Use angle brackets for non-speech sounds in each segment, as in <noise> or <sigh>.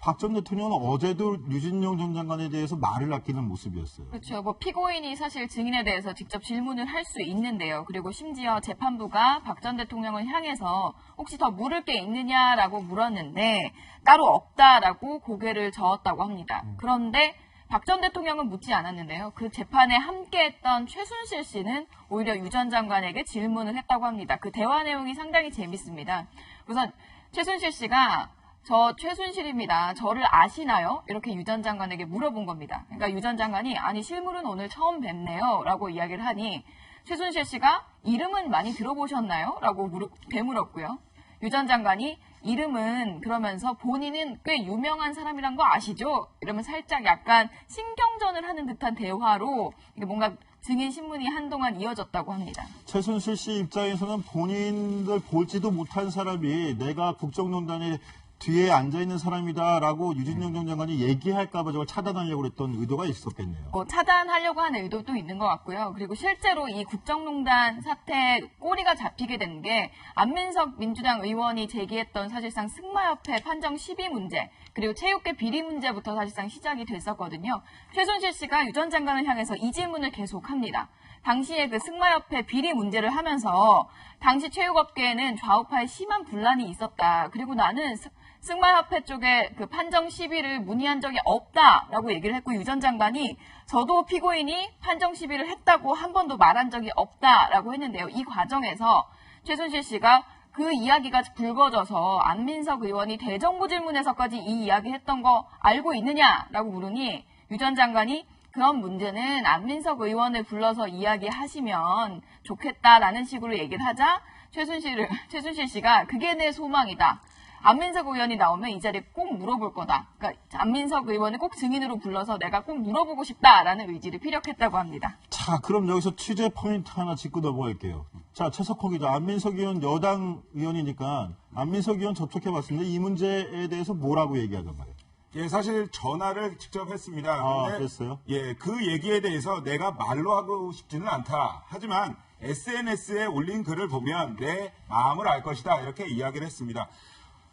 박 전 대통령은 어제도 유진용 전 장관에 대해서 말을 아끼는 모습이었어요. 그렇죠. 뭐 피고인이 사실 증인에 대해서 직접 질문을 할 수 있는데요. 그리고 심지어 재판부가 박 전 대통령을 향해서 혹시 더 물을 게 있느냐라고 물었는데 따로 없다라고 고개를 저었다고 합니다. 그런데 박 전 대통령은 묻지 않았는데요. 그 재판에 함께했던 최순실 씨는 오히려 유 전 장관에게 질문을 했다고 합니다. 그 대화 내용이 상당히 재밌습니다. 우선 최순실 씨가 저 최순실입니다. 저를 아시나요? 이렇게 유 전 장관에게 물어본 겁니다. 그러니까 유 전 장관이 아니 실물은 오늘 처음 뵙네요. 라고 이야기를 하니 최순실 씨가 이름은 많이 들어보셨나요? 라고 물어, 되물었고요. 유 전 장관이 이름은 그러면서 본인은 꽤 유명한 사람이란 거 아시죠? 이러면 살짝 약간 신경전을 하는 듯한 대화로 뭔가 증인 신문이 한동안 이어졌다고 합니다. 최순실 씨 입장에서는 본인들 볼지도 못한 사람이 내가 국정농단에 뒤에 앉아 있는 사람이다라고 유진용 전 장관이 얘기할까봐 저걸 차단하려고 했던 의도가 있었겠네요. 뭐 차단하려고 하는 의도도 있는 것 같고요. 그리고 실제로 이 국정농단 사태 꼬리가 잡히게 된 게 안민석 민주당 의원이 제기했던 사실상 승마협회 판정 시비 문제 그리고 체육계 비리 문제부터 사실상 시작이 됐었거든요. 최순실 씨가 유 전 장관을 향해서 이 질문을 계속합니다. 당시에 그 승마협회 비리 문제를 하면서 당시 체육업계에는 좌우파의 심한 분란이 있었다. 그리고 나는 스- 승마협회 쪽에 그 판정 시비를 문의한 적이 없다라고 얘기를 했고 유 전 장관이 저도 피고인이 판정 시비를 했다고 한 번도 말한 적이 없다라고 했는데요. 이 과정에서 최순실 씨가 그 이야기가 불거져서 안민석 의원이 대정부 질문에서까지 이 이야기 했던 거 알고 있느냐라고 물으니 유 전 장관이 그런 문제는 안민석 의원을 불러서 이야기하시면 좋겠다라는 식으로 얘기를 하자 최순실을 <laughs> 최순실 씨가 그게 내 소망이다. 안민석 의원이 나오면 이 자리에 꼭 물어볼 거다. 그러니까 안민석 의원을 꼭 증인으로 불러서 내가 꼭 물어보고 싶다라는 의지를 피력했다고 합니다. 자, 그럼 여기서 취재 포인트 하나 짚고 넘어갈게요. 자, 최석호 기자, 안민석 의원 여당 의원이니까 안민석 의원 접촉해봤습니다. 이 문제에 대해서 뭐라고 얘기하던가요? 예, 사실 전화를 직접 했습니다. 아, 그랬어요? 예, 그 얘기에 대해서 내가 말로 하고 싶지는 않다. 하지만 SNS에 올린 글을 보면 내 마음을 알 것이다. 이렇게 이야기를 했습니다.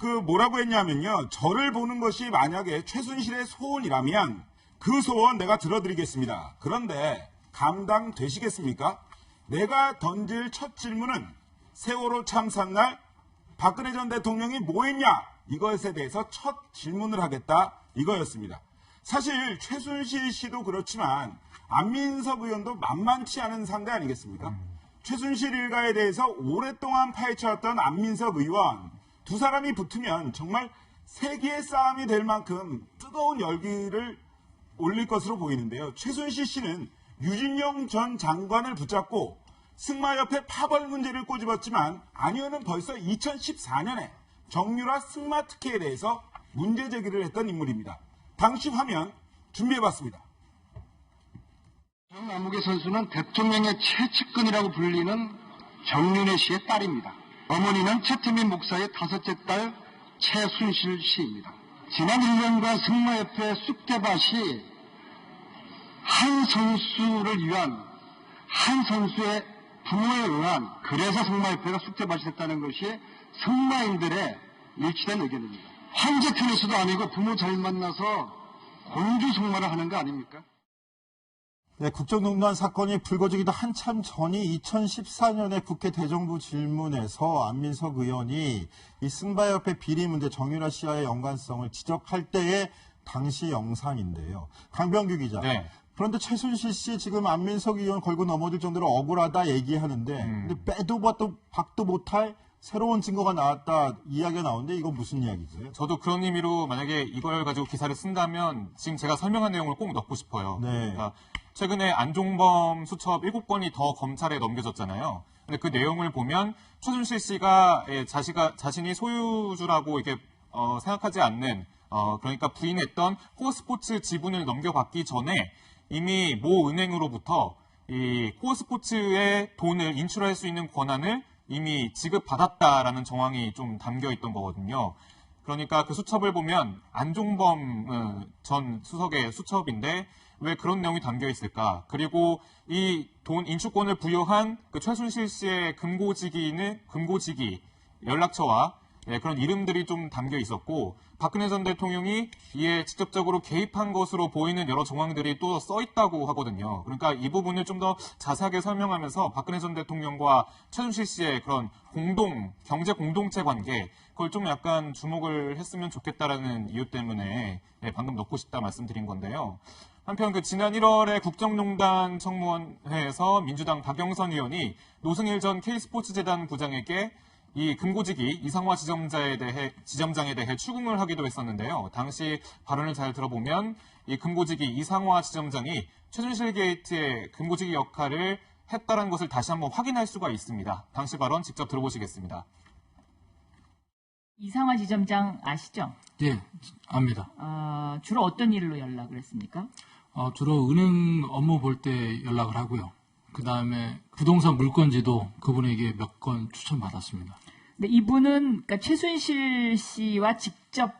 그 뭐라고 했냐면요. 저를 보는 것이 만약에 최순실의 소원이라면 그 소원 내가 들어드리겠습니다. 그런데 감당되시겠습니까? 내가 던질 첫 질문은 세월호 참사날 박근혜 전 대통령이 뭐 했냐? 이것에 대해서 첫 질문을 하겠다. 이거였습니다. 사실 최순실 씨도 그렇지만 안민석 의원도 만만치 않은 상대 아니겠습니까? 최순실 일가에 대해서 오랫동안 파헤쳐왔던 안민석 의원 두 사람이 붙으면 정말 세기의 싸움이 될 만큼 뜨거운 열기를 올릴 것으로 보이는데요. 최순실 씨는 유진영 전 장관을 붙잡고 승마협회 파벌 문제를 꼬집었지만 안 의원은 벌써 2014년에 정유라 승마 특혜에 대해서 문제 제기를 했던 인물입니다. 당시 화면 준비해봤습니다. 정남욱의 선수는 대통령의 최측근이라고 불리는 정윤혜 씨의 딸입니다. 어머니는 최태민 목사의 다섯째 딸 최순실 씨입니다. 지난 1년간 승마협회 쑥대밭이 한 선수를 위한 한 선수의 부모에 의한 그래서 승마협회가 쑥대밭이 됐다는 것이 승마인들의 일치된 의견입니다. 황제 테니스도 아니고 부모 잘 만나서 공주 승마를 하는 거 아닙니까? 네, 국정농단 사건이 불거지기도 한참 전이 2014년에 국회 대정부 질문에서 안민석 의원이 이 승바협회 비리 문제 정유라 씨와의 연관성을 지적할 때의 당시 영상인데요. 강병규 기자. 네. 그런데 최순실 씨 지금 안민석 의원 걸고 넘어질 정도로 억울하다 얘기하는데 음. 근데 빼도 봐도 박도 못할 새로운 증거가 나왔다 이야기가 나오는데 이건 무슨 이야기죠? 저도 그런 의미로 만약에 이걸 가지고 기사를 쓴다면 지금 제가 설명한 내용을 꼭 넣고 싶어요. 네. 그러니까 최근에 안종범 수첩 7건이 더 검찰에 넘겨졌잖아요. 근데 그 내용을 보면 최순실 씨가 예, 자시가, 자신이 소유주라고 이렇게 어, 생각하지 않는 어, 그러니까 부인했던 코어스포츠 지분을 넘겨받기 전에 이미 모 은행으로부터 이 코어스포츠의 돈을 인출할 수 있는 권한을 이미 지급받았다라는 정황이 좀 담겨 있던 거거든요. 그러니까 그 수첩을 보면 안종범 어, 전 수석의 수첩인데 왜 그런 내용이 담겨 있을까? 그리고 이 돈 인출권을 부여한 그 최순실 씨의 금고지기는 금고지기 연락처와 예, 그런 이름들이 좀 담겨 있었고 박근혜 전 대통령이 이에 직접적으로 개입한 것으로 보이는 여러 정황들이 또 써 있다고 하거든요. 그러니까 이 부분을 좀 더 자세하게 설명하면서 박근혜 전 대통령과 최순실 씨의 그런 공동 경제 공동체 관계 그걸 좀 약간 주목을 했으면 좋겠다라는 이유 때문에 예, 방금 넣고 싶다 말씀드린 건데요. 한편 그 지난 1월에 국정농단 청문회에서 민주당 박영선 의원이 노승일 전 K스포츠재단 부장에게 이 금고지기 이상화 지점자에 대해 지점장에 대해 추궁을 하기도 했었는데요. 당시 발언을 잘 들어보면 이 금고지기 이상화 지점장이 최순실 게이트의 금고지기 역할을 했다는 것을 다시 한번 확인할 수가 있습니다. 당시 발언 직접 들어보시겠습니다. 이상화 지점장 아시죠? 예, 압니다. 어, 주로 어떤 일로 연락을 했습니까? 어, 주로 은행 업무 볼 때 연락을 하고요. 그 다음에 부동산 물건지도 그분에게 몇 건 추천받았습니다. 근데 이분은 그러니까 최순실 씨와 직접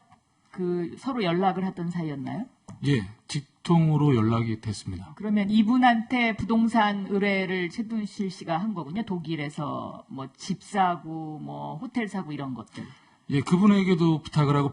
그 서로 연락을 하던 사이였나요? 예, 직통으로 연락이 됐습니다. 그러면 이분한테 부동산 의뢰를 최순실 씨가 한 거군요. 독일에서 뭐 집 사고 뭐 호텔 사고 이런 것들. 예, 그분에게도 부탁을 하고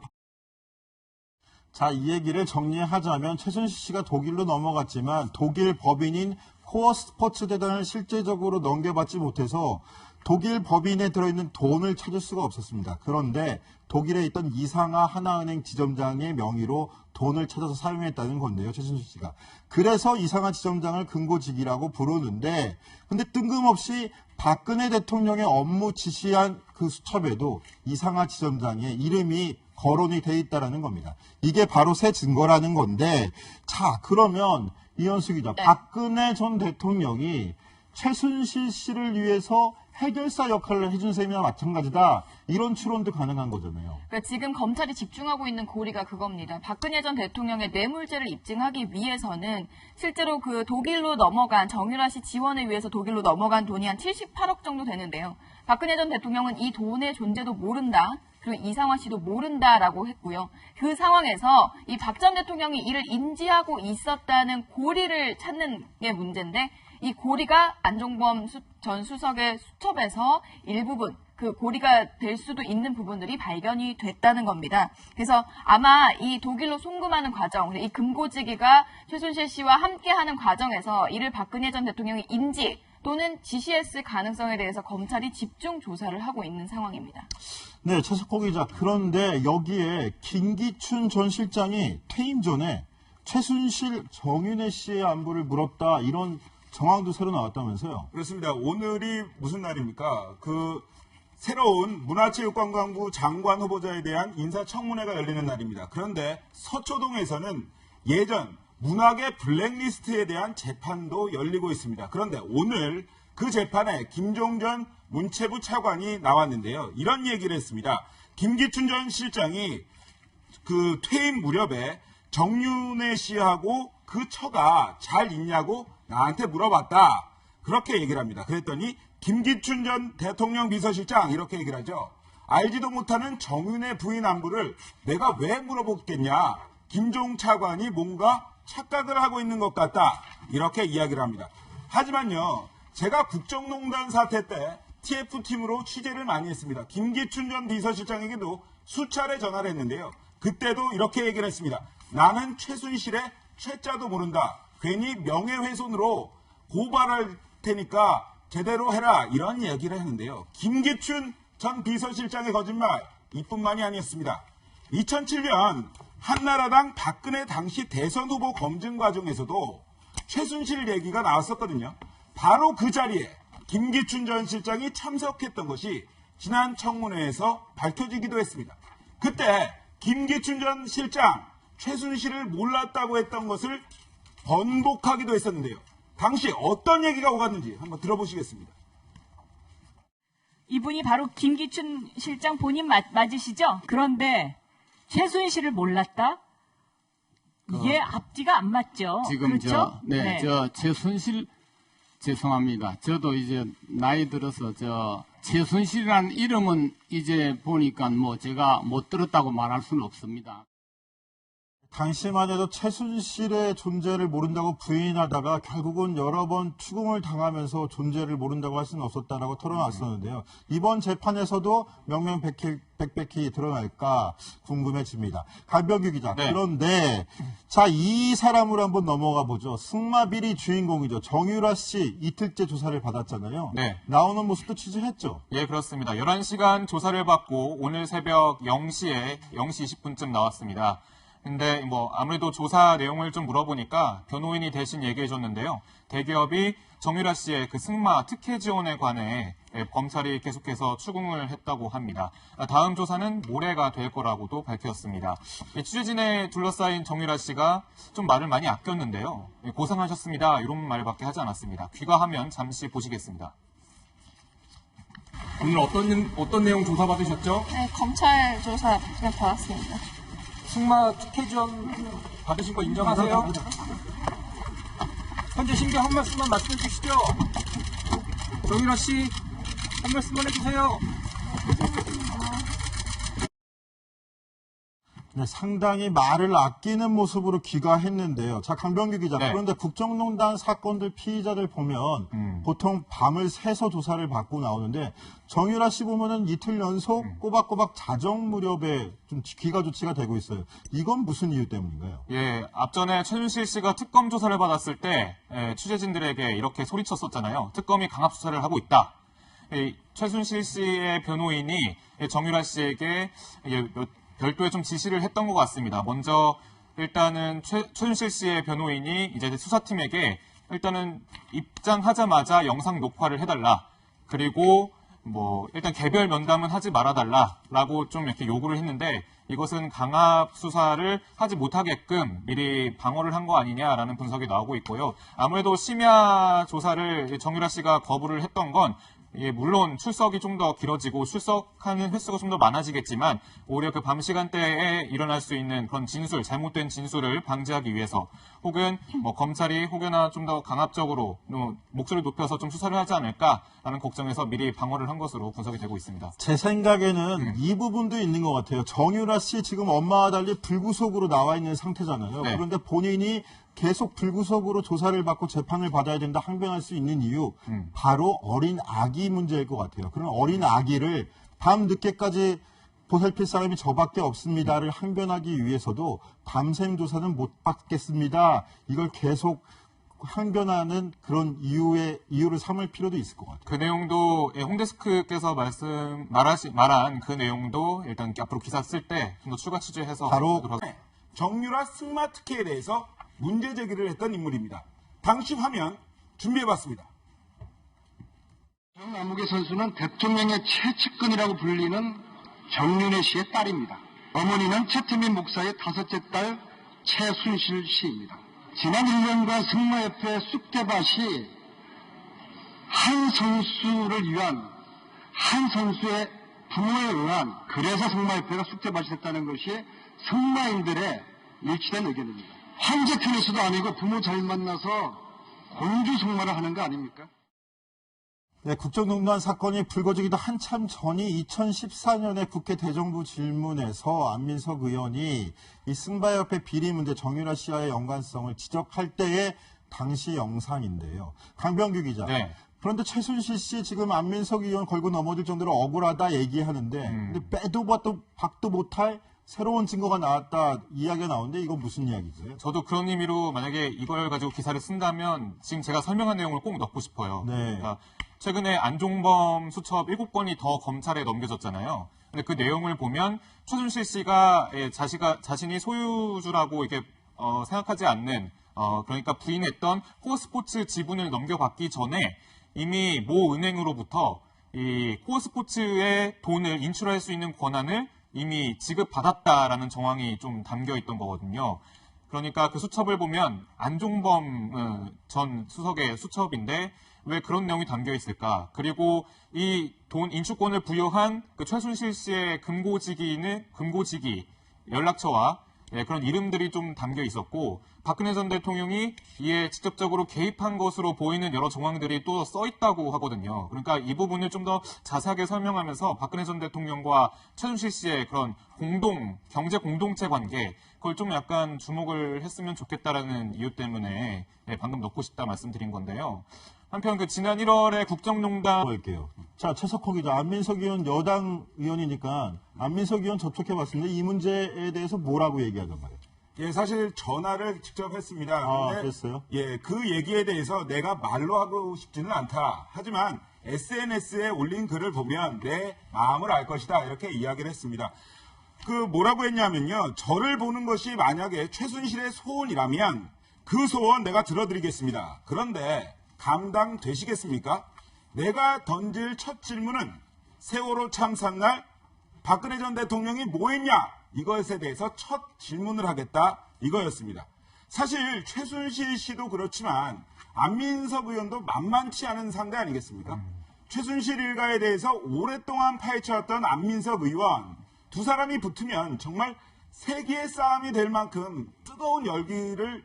자, 이 얘기를 정리하자면 최순실 씨가 독일로 넘어갔지만 독일 법인인 코어 스포츠 재단을 실제적으로 넘겨받지 못해서 독일 법인에 들어있는 돈을 찾을 수가 없었습니다. 그런데 독일에 있던 이상하 하나은행 지점장의 명의로 돈을 찾아서 사용했다는 건데요, 최순실 씨가. 그래서 이상하 지점장을 근고직이라고 부르는데, 근데 뜬금없이 박근혜 대통령의 업무 지시한 그 수첩에도 이상하 지점장의 이름이 거론이 돼 있다라는 겁니다. 이게 바로 새 증거라는 건데, 자, 그러면 이현수 기자, 박근혜 전 대통령이 최순실 씨를 위해서 해결사 역할을 해준 셈이나 마찬가지다. 이런 추론도 가능한 거잖아요. 그러니까 지금 검찰이 집중하고 있는 고리가 그겁니다. 박근혜 전 대통령의 뇌물죄를 입증하기 위해서는 실제로 그 독일로 넘어간 정유라 씨 지원을 위해서 독일로 넘어간 돈이 한 78억 정도 되는데요. 박근혜 전 대통령은 이 돈의 존재도 모른다. 그리고 이상화 씨도 모른다라고 했고요. 그 상황에서 이 박 전 대통령이 이를 인지하고 있었다는 고리를 찾는 게 문제인데 이 고리가 안종범 수- 전 수석의 수첩에서 일부분 그 고리가 될 수도 있는 부분들이 발견이 됐다는 겁니다. 그래서 아마 이 독일로 송금하는 과정, 이 금고지기가 최순실 씨와 함께하는 과정에서 이를 박근혜 전 대통령이 인지 또는 지시했을 가능성에 대해서 검찰이 집중 조사를 하고 있는 상황입니다. 네, 최석호 기자. 그런데 여기에 김기춘 전 실장이 퇴임 전에 최순실, 정윤혜 씨의 안부를 물었다. 이런 정황도 새로 나왔다면서요. 그렇습니다. 오늘이 무슨 날입니까? 그 새로운 문화체육관광부 장관 후보자에 대한 인사청문회가 열리는 날입니다. 그런데 서초동에서는 예전 문학의 블랙리스트에 대한 재판도 열리고 있습니다. 그런데 오늘 그 재판에 김종전 문체부 차관이 나왔는데요. 이런 얘기를 했습니다. 김기춘 전 실장이 그 퇴임 무렵에 정윤회 씨하고 그 처가 잘 있냐고 나한테 물어봤다. 그렇게 얘기를 합니다. 그랬더니 김기춘 전 대통령 비서실장 이렇게 얘기를 하죠. 알지도 못하는 정윤회 부인 안부를 내가 왜 물어보겠냐. 김종 차관이 뭔가 착각을 하고 있는 것 같다. 이렇게 이야기를 합니다. 하지만요. 제가 국정농단 사태 때 TF팀으로 취재를 많이 했습니다. 김기춘 전 비서실장에게도 수차례 전화를 했는데요. 그때도 이렇게 얘기를 했습니다. 나는 최순실의 최자도 모른다. 괜히 명예훼손으로 고발할 테니까 제대로 해라. 이런 얘기를 했는데요. 김기춘 전 비서실장의 거짓말 이뿐만이 아니었습니다. 2007년 한나라당 박근혜 당시 대선 후보 검증 과정에서도 최순실 얘기가 나왔었거든요. 바로 그 자리에 김기춘 전 실장이 참석했던 것이 지난 청문회에서 밝혀지기도 했습니다. 그때 김기춘 전 실장 최순실을 몰랐다고 했던 것을 번복하기도 했었는데요. 당시 어떤 얘기가 오갔는지 한번 들어보시겠습니다. 이분이 바로 김기춘 실장 본인 맞, 맞으시죠? 그런데 최순실을 몰랐다? 이게 앞뒤가 안 맞죠. 지금 그렇죠? 저, 네, 저 최순실 죄송합니다. 저도 이제 나이 들어서 저 최순실이라는 이름은 이제 보니까 뭐 제가 못 들었다고 말할 수는 없습니다. 당시만 해도 최순실의 존재를 모른다고 부인하다가 결국은 여러 번 추궁을 당하면서 존재를 모른다고 할 수는 없었다라고 털어놨었는데요. 이번 재판에서도 명명백백히 드러날까 궁금해집니다. 갈병규 기자. 네. 그런데 자 이 사람으로 한번 넘어가 보죠. 승마비리 주인공이죠. 정유라 씨 이틀째 조사를 받았잖아요. 네. 나오는 모습도 취재했죠. 예, 그렇습니다. 11시간 조사를 받고 오늘 새벽 0시에 0시 20분쯤 나왔습니다. 근데 뭐 아무래도 조사 내용을 좀 물어보니까 변호인이 대신 얘기해 줬는데요. 대기업이 정유라 씨의 그 승마 특혜 지원에 관해 예, 검찰이 계속해서 추궁을 했다고 합니다. 아, 다음 조사는 모레가 될 거라고도 밝혔습니다. 이 취재진에 둘러싸인 정유라 씨가 좀 말을 많이 아꼈는데요. 예, 고생하셨습니다. 이런 말밖에 하지 않았습니다. 귀가하면 잠시 보시겠습니다. 오늘 어떤 어떤 내용 조사 받으셨죠? 네, 검찰 조사 받았습니다. 승마 특혜 지원 받으신 거 인정하세요? 현재 신경 한 말씀만 말씀해 주시죠. 정윤아 씨, 한 말씀만 해주세요. 네, 상당히 말을 아끼는 모습으로 귀가했는데요. 자, 강병규 기자. 네. 그런데 국정농단 사건들 피의자들 보면 음. 보통 밤을 새서 조사를 받고 나오는데 정유라 씨 보면은 이틀 연속 음. 꼬박꼬박 자정 무렵에 좀 귀가 조치가 되고 있어요. 이건 무슨 이유 때문인가요? 예, 앞전에 최준실 씨가 특검 조사를 받았을 때 예, 취재진들에게 이렇게 소리쳤었잖아요. 특검이 강압 수사를 하고 있다. 예, 최순실 씨의 변호인이 예, 정유라 씨에게 예, 몇- 별도의 좀 지시를 했던 것 같습니다. 먼저 일단은 최, 최순실 씨의 변호인이 이제 수사팀에게 일단은 입장하자마자 영상 녹화를 해달라. 그리고 뭐 일단 개별 면담은 하지 말아달라라고 좀 이렇게 요구를 했는데 이것은 강압 수사를 하지 못하게끔 미리 방어를 한 거 아니냐라는 분석이 나오고 있고요. 아무래도 심야 조사를 정유라 씨가 거부를 했던 건 예, 물론 출석이 좀 더 길어지고 출석하는 횟수가 좀 더 많아지겠지만 오히려 그 밤 시간대에 일어날 수 있는 그런 진술, 잘못된 진술을 방지하기 위해서 혹은 뭐 검찰이 혹여나 좀 더 강압적으로 뭐 목소리를 높여서 좀 수사를 하지 않을까라는 걱정에서 미리 방어를 한 것으로 분석이 되고 있습니다. 제 생각에는 음. 이 부분도 있는 것 같아요. 정유라 씨 지금 엄마와 달리 불구속으로 나와 있는 상태잖아요. 네. 그런데 본인이 계속 불구속으로 조사를 받고 재판을 받아야 된다 항변할 수 있는 이유 음. 바로 어린 아기 문제일 것 같아요. 그런 어린 아기를 밤 늦게까지 보살필 사람이 저밖에 없습니다를 항변하기 위해서도 밤샘 조사는 못 받겠습니다. 이걸 계속 항변하는 그런 이유의 이유를 삼을 필요도 있을 것 같아요. 그 내용도 예, 홍데스크께서 말씀 말하시 말한 그 내용도 일단 앞으로 기사 쓸 때 좀 더 추가 취재해서 바로. 정유라 승마 특혜에 대해서 문제 제기를 했던 인물입니다. 당시 화면 준비해봤습니다. 정남욱의 선수는 대통령의 최측근이라고 불리는 정윤혜 씨의 딸입니다. 어머니는 최태민 목사의 다섯째 딸 최순실 씨입니다. 지난 1년간 승마협회 쑥대밭이 한 선수를 위한 한 선수의 부모에 의한 그래서 승마협회가 쑥대밭이 됐다는 것이 승마인들의 일치된 의견입니다. 황제 테니스도 아니고 부모 잘 만나서 공주 승마를 하는 거 아닙니까? 네, 국정농단 사건이 불거지기도 한참 전이 2014년에 국회 대정부 질문에서 안민석 의원이 이 승바협회 비리 문제 정유라 씨와의 연관성을 지적할 때의 당시 영상인데요. 강병규 기자. 네. 그런데 최순실 씨 지금 안민석 의원 걸고 넘어질 정도로 억울하다 얘기하는데 음. 근데 빼도 박도, 박도 못할 새로운 증거가 나왔다 이야기가 나오는데 이건 무슨 이야기세요? 저도 그런 의미로 만약에 이걸 가지고 기사를 쓴다면 지금 제가 설명한 내용을 꼭 넣고 싶어요. 네. 그러니까 최근에 안종범 수첩 7건이 더 검찰에 넘겨졌잖아요. 근데 그 내용을 보면 최순실 씨가 예, 자시가, 자신이 소유주라고 이렇게 어, 생각하지 않는 어, 그러니까 부인했던 코어 스포츠 지분을 넘겨받기 전에 이미 모 은행으로부터 이 코어 스포츠의 돈을 인출할 수 있는 권한을 이미 지급받았다라는 정황이 좀 담겨 있던 거거든요. 그러니까 그 수첩을 보면 안종범 어, 전 수석의 수첩인데 왜 그런 내용이 담겨 있을까? 그리고 이 돈 인출권을 부여한 그 최순실 씨의 금고지기는 금고지기 연락처와 예, 그런 이름들이 좀 담겨 있었고 박근혜 전 대통령이 이에 직접적으로 개입한 것으로 보이는 여러 정황들이 또 써 있다고 하거든요. 그러니까 이 부분을 좀 더 자세하게 설명하면서 박근혜 전 대통령과 최순실 씨의 그런 공동 경제 공동체 관계 그걸 좀 약간 주목을 했으면 좋겠다라는 이유 때문에 예, 방금 넣고 싶다 말씀드린 건데요. 한편 그 지난 1월에 국정농단 할게요. 자, 최석호 기자, 안민석 의원 여당 의원이니까 안민석 의원 접촉해봤습니다. 이 문제에 대해서 뭐라고 얘기하단 말이에요? 예, 사실 전화를 직접 했습니다. 아, 그랬어요? 예, 그 얘기에 대해서 내가 말로 하고 싶지는 않다. 하지만 SNS에 올린 글을 보면 내 마음을 알 것이다. 이렇게 이야기를 했습니다. 그 뭐라고 했냐면요. 저를 보는 것이 만약에 최순실의 소원이라면 그 소원 내가 들어드리겠습니다. 그런데 감당되시겠습니까? 내가 던질 첫 질문은 세월호 참사날 날 박근혜 전 대통령이 뭐 했냐? 이것에 대해서 첫 질문을 하겠다. 이거였습니다. 사실 최순실 씨도 그렇지만 안민석 의원도 만만치 않은 상대 아니겠습니까? 최순실 일가에 대해서 오랫동안 파헤쳐왔던 안민석 의원 두 사람이 붙으면 정말 세기의 싸움이 될 만큼 뜨거운 열기를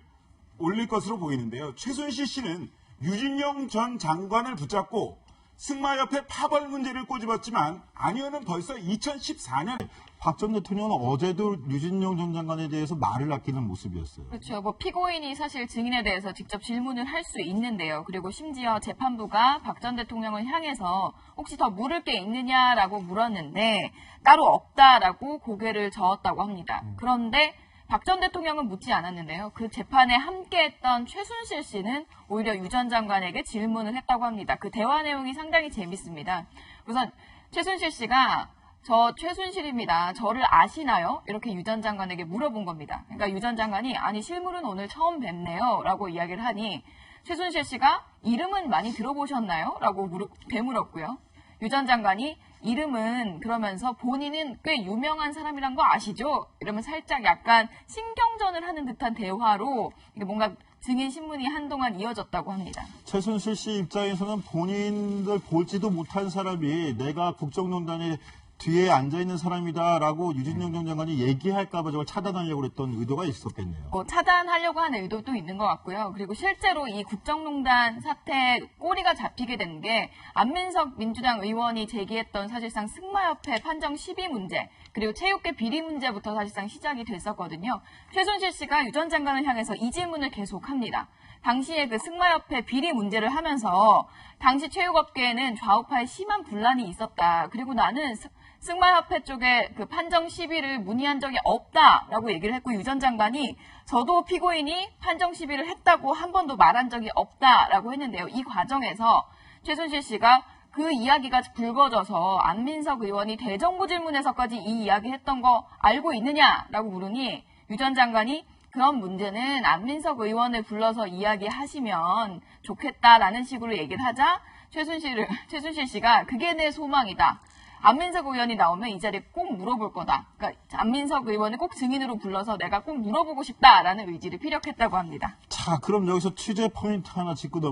올릴 것으로 보이는데요. 최순실 씨는 유진영 전 장관을 붙잡고 승마협회 파벌 문제를 꼬집었지만 안 의원은 벌써 2014년 박 전 대통령은 어제도 유진용 전 장관에 대해서 말을 아끼는 모습이었어요. 그렇죠. 뭐 피고인이 사실 증인에 대해서 직접 질문을 할 수 있는데요. 그리고 심지어 재판부가 박 전 대통령을 향해서 혹시 더 물을 게 있느냐라고 물었는데 따로 없다라고 고개를 저었다고 합니다. 그런데 박 전 대통령은 묻지 않았는데요. 그 재판에 함께했던 최순실 씨는 오히려 유 전 장관에게 질문을 했다고 합니다. 그 대화 내용이 상당히 재밌습니다. 우선 최순실 씨가 저 최순실입니다. 저를 아시나요? 이렇게 유 전 장관에게 물어본 겁니다. 그러니까 유 전 장관이 아니 실물은 오늘 처음 뵙네요. 라고 이야기를 하니 최순실 씨가 이름은 많이 들어보셨나요? 라고 물어, 되물었고요. 유 전 장관이 이름은 그러면서 본인은 꽤 유명한 사람이란 거 아시죠? 이러면 살짝 약간 신경전을 하는 듯한 대화로 뭔가 증인 신문이 한동안 이어졌다고 합니다. 최순실 씨 입장에서는 본인들 볼지도 못한 사람이 내가 국정농단에 뒤에 앉아 있는 사람이다라고 유진영 전 장관이 얘기할까봐 저걸 차단하려고 했던 의도가 있었겠네요. 뭐 차단하려고 하는 의도도 있는 것 같고요. 그리고 실제로 이 국정농단 사태 꼬리가 잡히게 된 게 안민석 민주당 의원이 제기했던 사실상 승마협회 판정 12 문제 그리고 체육계 비리 문제부터 사실상 시작이 됐었거든요. 최순실 씨가 유 전 장관을 향해서 이 질문을 계속합니다. 당시에 그 승마협회 비리 문제를 하면서 당시 체육업계에는 좌우파의 심한 분란이 있었다. 그리고 나는 스- 승마협회 쪽에 그 판정 시비를 문의한 적이 없다라고 얘기를 했고 유 전 장관이 저도 피고인이 판정 시비를 했다고 한 번도 말한 적이 없다라고 했는데요. 이 과정에서 최순실 씨가 그 이야기가 불거져서 안민석 의원이 대정부 질문에서까지 이 이야기 했던 거 알고 있느냐라고 물으니 유 전 장관이 그런 문제는 안민석 의원을 불러서 이야기하시면 좋겠다라는 식으로 얘기를 하자 최순실, 최순실 씨가 그게 내 소망이다. 안민석 의원이 나오면 이 자리에 꼭 물어볼 거다. 그러니까 안민석 의원을 꼭 증인으로 불러서 내가 꼭 물어보고 싶다라는 의지를 피력했다고 합니다. 자, 그럼 여기서 취재 포인트 하나 짚고 넘어